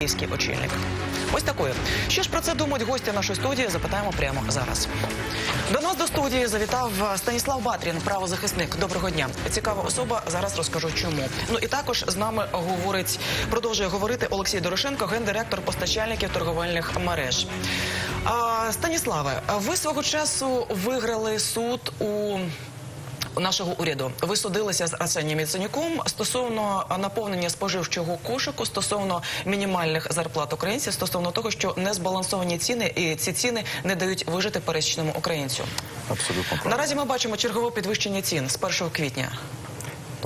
Київський очільник. Ось такою. Що ж про це думають гості нашої студії? Запитаємо прямо зараз. До нас до студії завітав Станіслав Батрін, правозахисник. Доброго дня. Цікава особа. Зараз розкажу чому. Ну і також з нами говорить, продовжує говорити Олексій Дорошенко, гендиректор постачальників торговельних мереж. А, Станіславе, ви свого часу виграли суд у нашого уряду. Ви судилися з Арсенієм Яценюком стосовно наповнення споживчого кошику, стосовно мінімальних зарплат українців, стосовно того, що незбалансовані ціни і ці ціни не дають вижити пересічному українцю. Абсолютно правильно. Наразі ми бачимо чергове підвищення цін з 1 квітня.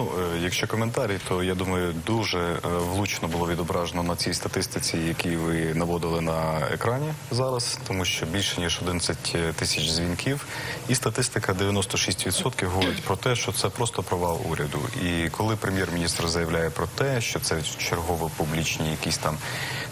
Ну, е, якщо коментарі, то я думаю, дуже е, влучно було відображено на цій статистиці, які ви наводили на екрані зараз, тому що більше ніж 11 тисяч дзвінків, і статистика 96% говорить про те, що це просто провал уряду. І коли прем'єр-міністр заявляє про те, що це чергово публічні якісь там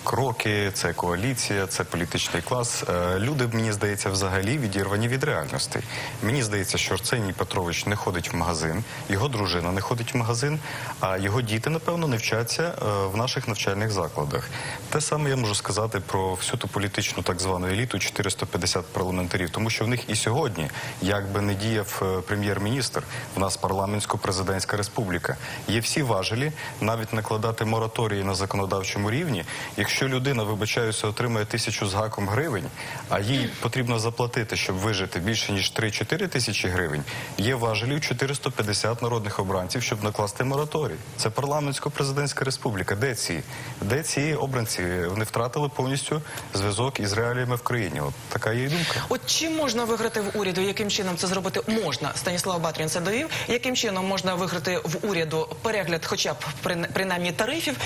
кроки, це коаліція, це політичний клас. е, Люди, мені здається, взагалі відірвані від реальності. Мені здається, що Арсеній Петрович не ходить в магазин, його дружина не ходить в магазин, а його діти, напевно, не вчаться е, в наших навчальних закладах. Те саме я можу сказати про всю ту політичну так звану еліту 450 парламентарів, тому що в них і сьогодні, як би не діяв е, прем'єр-міністр, в нас парламентсько-президентська республіка. Є всі важелі навіть накладати мораторії на законодавчому рівні. Якщо людина, вибачаюся, отримує тисячу з гаком гривень, а їй потрібно заплатити, щоб вижити більше ніж 3-4 тисячі гривень, є важелів 450 народних обранців, щоб накласти мораторій. Це парламентсько-президентська республіка. Де ці? Де ці обранці? Вони втратили повністю зв'язок із реаліями в країні. От така є думка. От чим можна виграти в уряду? Яким чином це зробити можна? Станіслав Батрін це довів. Яким чином можна виграти в уряду перегляд, хоча б прин- принаймні тарифів?